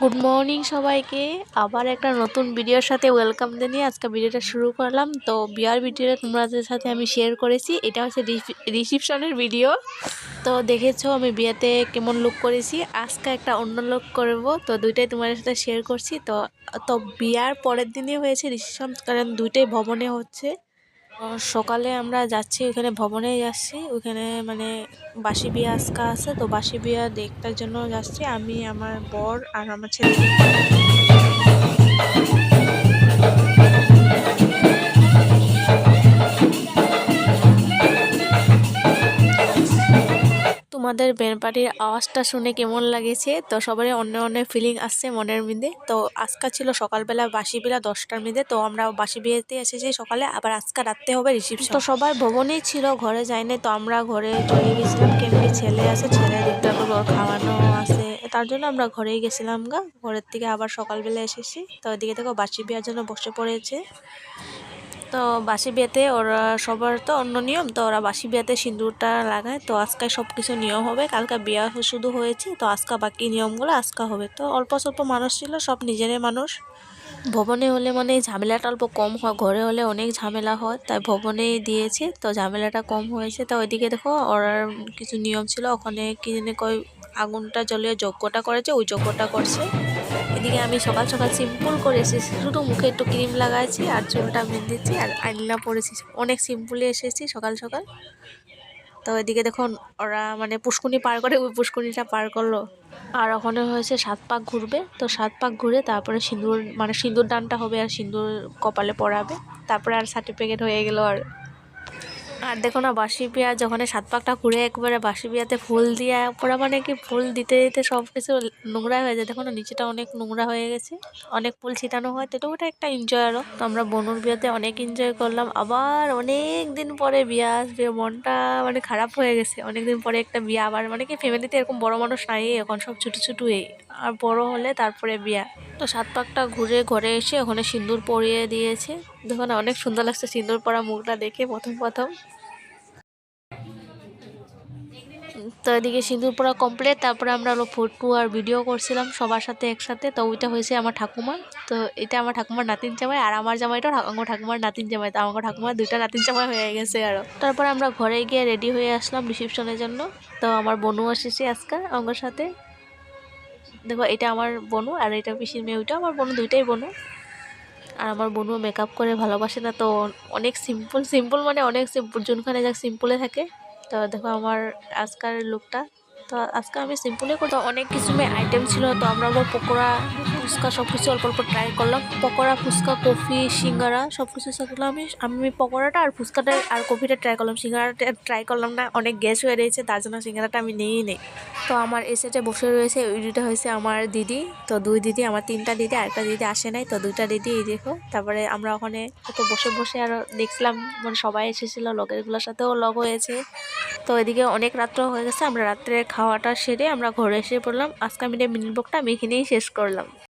Good morning সবাইকে। আবার একটা নতুন ভিডিওর সাথে ওয়েলকাম জানিয়ে আজকে ভিডিওটা শুরু করলাম। তো বিয়ার ভিডিওটা তোমাদের সাথে আমি শেয়ার করেছি। এটা হচ্ছে রিসিপশনের ভিডিও তো দেখেছ আমি বিয়েতে কেমন লুক করেছি। আজকে একটা অন্য লুক করব। তো দুইটাই তোমাদের সাথে শেয়ার করছি। তো তো বিয়ার পরের দিনই হয়েছে রিসিপশন কারণ দুইটাই ভবনে হচ্ছে। সকালে আমরা যাচ্ছি, ওখানে ভবনে যাচ্ছি। ওখানে মানে বাসি বিয়া আজকা আছে, তো বাসি বিয়া দেখতার জন্য যাচ্ছি। আমি, আমার বর আর আমার ছেলে। তোমাদের ব্যান্ড পার্টির আওয়াজটা শুনে কেমন লাগেছে? তো সবারই অন্য অন্য ফিলিং আসছে মনের মধ্যে। তো আজকা ছিল সকালবেলা বাসি বেলা দশটার মধ্যে। তো আমরা বাসি বিয়েতে এসেছি সকালে। আবার আজকা রাত্রে হবে রিসিপশন তো সবাই ভবনেই ছিল, ঘরে যায়নি। তো আমরা ঘরে চলে গেছিলাম। কেমনি ছেলে আছে, ছেলে দিকটা ওর খাওয়ানো আছে। তার জন্য আমরা ঘরেই গেছিলাম গা। ঘরের থেকে আবার সকালবেলা এসেছি। তো ওইদিকে থেকে বাসি বিয়ার জন্য বসে পড়েছে। তো বাসি বিয়েতে ওরা সবার তো অন্য নিয়ম, তো ওরা বাসি বিয়েতে সিঁদুরটা লাগায়। তো আজকে সব কিছু নিয়ম হবে, কালকে বিয়া শুধু হয়েছে, তো আজকে বাকি নিয়মগুলো আজকে হবে। তো অল্প স্বল্প মানুষ ছিল, সব নিজেরাই মানুষ। ভবনে হলে মানে ঝামেলাটা অল্প কম হয়, ঘরে হলে অনেক ঝামেলা হয়, তাই ভবনেই দিয়েছে। তো ঝামেলাটা কম হয়েছে, তো ওইদিকে দেখো ওরা কিছু নিয়ম ছিল, ওখানে কি জানি আগুনটা জ্বলিয়ে যজ্ঞটা করেছে, ওই যজ্ঞটা করছে। এদিকে আমি সকাল সকাল সিম্পল করে এসেছি, শুধু মুখে একটু ক্রিম লাগাইছি আর চুলটা বেঁধেছি আর আইনা পরেছি অনেক সিম্পলে এসেছি সকাল সকাল। তো এদিকে দেখুন, ওরা মানে পুষ্কুনি পার করে ওই পুষ্কুনিটা পার করল। আর ওখানে হয়েছে সাত পাক ঘুরবে। তো সাত পাক ঘুরে তারপরে সিঁদুর মানে সিঁদুর ডানটা হবে আর সিঁদুর কপালে পড়াবে তারপরে আর সার্টিফিকেট হয়ে গেলো আর আর দেখো না বাসি বিয়া যখন সাত পাকটা ঘুরে একবারে বাসি বিয়াতে ফুল দিয়ে পরে মানে কি ফুল দিতে দিতে সব কিছু নোংরা হয়ে যায়। দেখো না, নিচেটা অনেক নোংরা হয়ে গেছে, অনেক ফুল ছিটানো হয়। তো ওটা একটা এনজয় আরও তো আমরা বনুর বিয়াতে অনেক এনজয় করলাম। আবার অনেক দিন পরে বিয়া আসবে, মনটা মানে খারাপ হয়ে গেছে। অনেক দিন পরে একটা বিয়া, আবার মানে কি ফ্যামিলিতে এরকম বড় মানুষ নাই, এখন সব ছোটো ছোটোই আর বড় হলে তারপরে বিয়া। তো সাত পাকটা ঘুরে ঘরে এসে ওখানে সিঁদুর পরিয়ে দিয়েছে। দেখো না, অনেক সুন্দর লাগছে সিঁদুর পরা মুখটা দেখে প্রথম প্রথম। তো এদিকে সিঁদুর পরা কমপ্লিট তারপরে আমরা হলো ফটো আর ভিডিও করছিলাম সবার সাথে একসাথে। তো ওইটা হয়েছে আমার ঠাকুমা। তো এটা আমার ঠাকুমার নাতিন জামাই আর আমার জামাইটা আমার ঠাকুমার নাতিন জামাই। তো আমার ঠাকুমার দুইটা নাতিন জামাই হয়ে গেছে আরও তারপর আমরা ঘরে গিয়ে রেডি হয়ে আসলাম রিসেপশনের জন্য। তো আমার বোনও এসেছে আজকে আমার সাথে। দেখো, এটা আমার বোনু আর এটা পিসির মেয়ে ওইটা আমার বোনু, দুইটাই বনু। আর আমার বোনও মেকআপ করে ভালোবাসে না, তো অনেক সিম্পল সিম্পল মানে অনেক সিম্পল যোনখানে যাক সিম্পলে থাকে। তো দেখো আমার আজকার লুকটা তো আজকে আমি সিম্পলে করতাম অনেক কিছু আইটেম ছিল, তো আমরা আবার পকোড়া, ফুচকা সব কিছু অল্প অল্প ট্রাই করলাম। পকোড়া, ফুচকা, কফি, সিঙ্গারা সব কিছু আমি আমি পকোড়াটা আর ফুচকাটা আর কফিটা ট্রাই করলাম। সিঙ্গারাটা ট্রাই করলাম না, অনেক গ্যাস হয়ে রয়েছে, তার জন্য সিঙ্গারাটা আমি নিয়েই নেই তো আমার এ সেটে বসে রয়েছে, ওই দুটা হয়েছে আমার দিদি। তো দুই দিদি, আমার তিনটা দিদি আরেকটা দিদি আসে নাই, তো দুইটা দিদি এই দেখো। তারপরে আমরা ওখানে তো বসে বসে আরও দেখছিলাম মানে সবাই এসেছিল, লোকেরগুলোর সাথেও লগ হয়েছে। তো এদিকে অনেক রাত্র হয়ে গেছে, আমরা রাত্রে খাওয়াটা সেরে আমরা ঘরে এসে পড়লাম। আজকে আমি মিনিট বকটা আমি এখানেই শেষ করলাম।